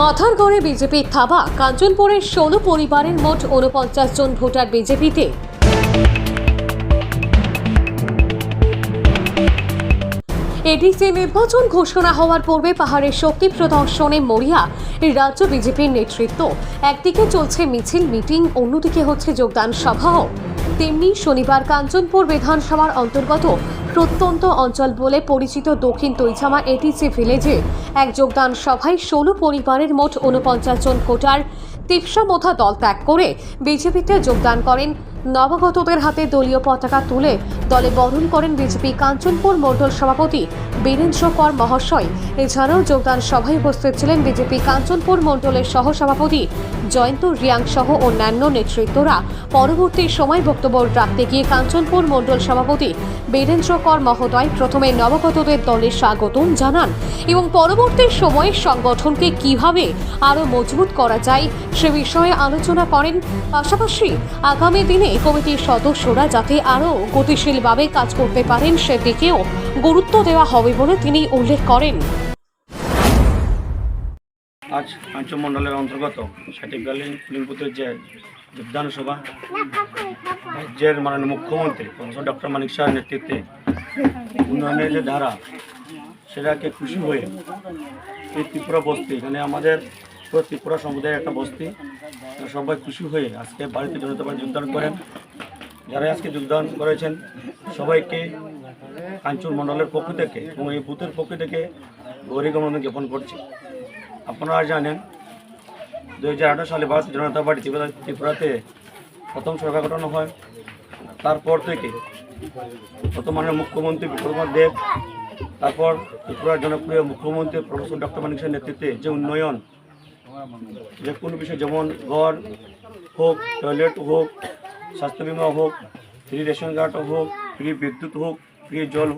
মাথার গড়ে বিজেপি থাবা, কাঞ্চনপুরের ষোলো পরিবারের মোট উনপঞ্চাশ জন ভোটার বিজেপিতে। এডিসি নির্বাচন ঘোষণা হওয়ার পূর্বে পাহাড়ের শক্তি প্রদর্শনে মরিয়া রাজ্য বিজেপির নেতৃত্ব। একদিকে চলছে মিছিল, মিটিং, অন্যদিকে হচ্ছে যোগদান সভাও তেমনি শনিবার কাঞ্চনপুর বিধানসভার অন্তর্গত প্রত্যন্ত অঞ্চল বলে পরিচিত দক্ষিণ তৈছামা এটিসি ভিলেজে এক যোগদান সভায় ষোলো পরিবারের মোট উনপঞ্চাশ জন কোটার তিপসা মোথা দল ত্যাগ করে বিজেপিতে যোগদান করেন নবাগতদের হাতে দলীয় পতাকা তুলে দলে বরণ করেন বিজেপি কাঞ্চনপুর মণ্ডল সভাপতি বীরেন্দ্র কর মহাশয়। এছাড়াও যোগদান সভায় উপস্থিত ছিলেন বিজেপি কাঞ্চনপুর মণ্ডলের সহসভাপতি জয়ন্ত রিয়াং সহ অন্যান্য নেতৃত্বরা। পরবর্তী সময় বক্তব্য রাখতে গিয়ে কাঞ্চনপুর মণ্ডল সভাপতি বীরেন্দ্র কর মহোদয় প্রথমে নবগতদের দলে স্বাগতম জানান এবং পরবর্তী সময়ে সংগঠনকে কীভাবে আরও মজবুত করা যায় সে বিষয়ে আলোচনা করেন। পাশাপাশি আগামী দিনে কমিটির সদস্যরা যাতে আরও গতিশীলভাবে কাজ করতে পারেন সেদিকেও গুরুত্ব দেওয়া হবে বলে তিনি উল্লেখ করেন। আজ পঞ্চমণ্ডলের অন্তর্গত সাটিকালীন পুলিংপুতের যে যোগদান সভা রাজ্যের মাননীয় মুখ্যমন্ত্রী প্রফেসর ডক্টর মানিক শাহের নেতৃত্বে উন্নয়নের যে ধারা, সেটাকে খুশি হয়ে এই ত্রিপুরা বস্তি এখানে আমাদের পুরো ত্রিপুরা সমুদায়ের একটা বস্তি। সবাই খুশি হয়ে আজকে ভারতীয় জনতা পার্টি যোগদান করেন। যারা আজকে যোগদান করেছেন, সবাইকে কাঞ্চন মণ্ডলের পক্ষ থেকে এবং এই বুথের পক্ষ থেকে গৌরী অভিনন্দন জ্ঞাপন করছি। আপনারা জানেন দু হাজার আঠারো সালে ভারতীয় জনতা পার্টি ত্রিপুরা ত্রিপুরাতে প্রথম সরকার গঠন হয়। তারপর থেকে বর্তমানের মুখ্যমন্ত্রী বিপ্লব দেব, তারপর ত্রিপুরার জনপ্রিয় মুখ্যমন্ত্রী প্রফেসর ডক্টর মানিক শাহের নেতৃত্বে যে উন্নয়ন যে কোনো বিষয়, যেমন ঘর হোক, টয়লেট হোক, স্বাস্থ্য বিমা হোক ফ্রি রেশন কার্ড হোক ফ্রি বিদ্যুৎ হোক ফ্রি জল হোক